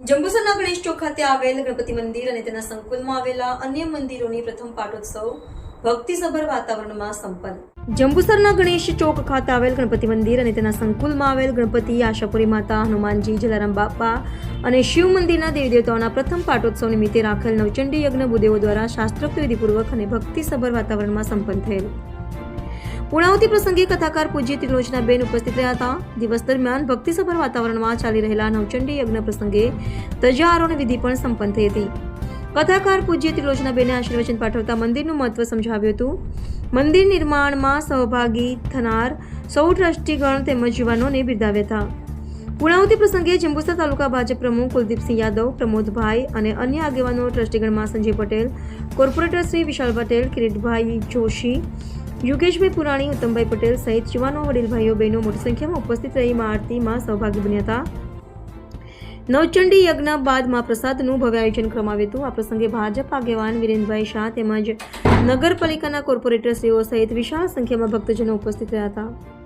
જંબુસરના ગણેશ ચોક ખાતે આવેલ ગણપતિ મંદિર અને તેના સંકુલમાં આવેલા અન્ય મંદિરોની પ્રથમ પાટોત્સવ ભક્તિસભર વાતાવરણમાં સંપન્ન. જંબુસરના ગણેશ ચોક ખાતે આવેલ ગણપતિ મંદિર અને તેના સંકુલમાં આવેલ ગણપતિ આશાપુરી માતા, હનુમાનજી, જલારામ બાપા અને શિવ મંદિરના દેવી દેવતાઓના પ્રથમ પાટોત્સવ નિમિત્તે રાખેલ નવચંડી યજ્ઞ બુદેવો દ્વારા શાસ્ત્રોક્ત વિધિપૂર્વક અને ભક્તિસભર વાતાવરણમાં સંપન્ન થયેલ. પૂર્ણાવતી પ્રસંગે કથાકાર પૂજ્ય ત્રિલોચનાબેન ઉપસ્થિત રહ્યા હતા. દિવસ દરમિયાન ભક્તિસભર વાતાવરણમાં ચાલી રહેલા નવચંડી યજ્ઞ પ્રસંગે ધજા વિધિ પણ સંપન્ન થઈ હતી. કથાકાર પૂજ્ય ત્રિલોચનાબેને આશીર્વચન પાઠવતા મંદિરનું મહત્વ સમજાવ્યું હતું. મંદિર નિર્માણમાં સહભાગી થનાર સૌ ટ્રસ્ટીગણ તેમજ યુવાનોને બિરદાવ્યા હતા. પૂર્ણાવતી પ્રસંગે જંબુસર તાલુકા ભાજપ પ્રમુખ કુલદીપસિંહ યાદવ, પ્રમોદભાઈ અને અન્ય આગેવાનો ટ્રસ્ટીગણમાં સંજય પટેલ, કોર્પોરેટર શ્રી વિશાલ પટેલ, કિરીટભાઈ જોશી યોગેશભાઈ પુરાણી, ઉત્તમભાઈ પટેલ સહિત યુવાનો વડીલ ભાઈઓ બહેનો મોટી સંખ્યામાં ઉપસ્થિત રહી મા આરતીમાં સહભાગી બન્યા હતા. નવચંડી યજ્ઞ બાદ મા પ્રસાદનું ભવ્ય આયોજન કરવામાં આવ્યું હતું. આ પ્રસંગે ભાજપ આગેવાન વિરેન્દ્રભાઈ શાહ તેમજ નગરપાલિકાના કોર્પોરેટરશ્રીઓ સહિત વિશાળ સંખ્યામાં ભક્તજનો ઉપસ્થિત રહ્યા હતા.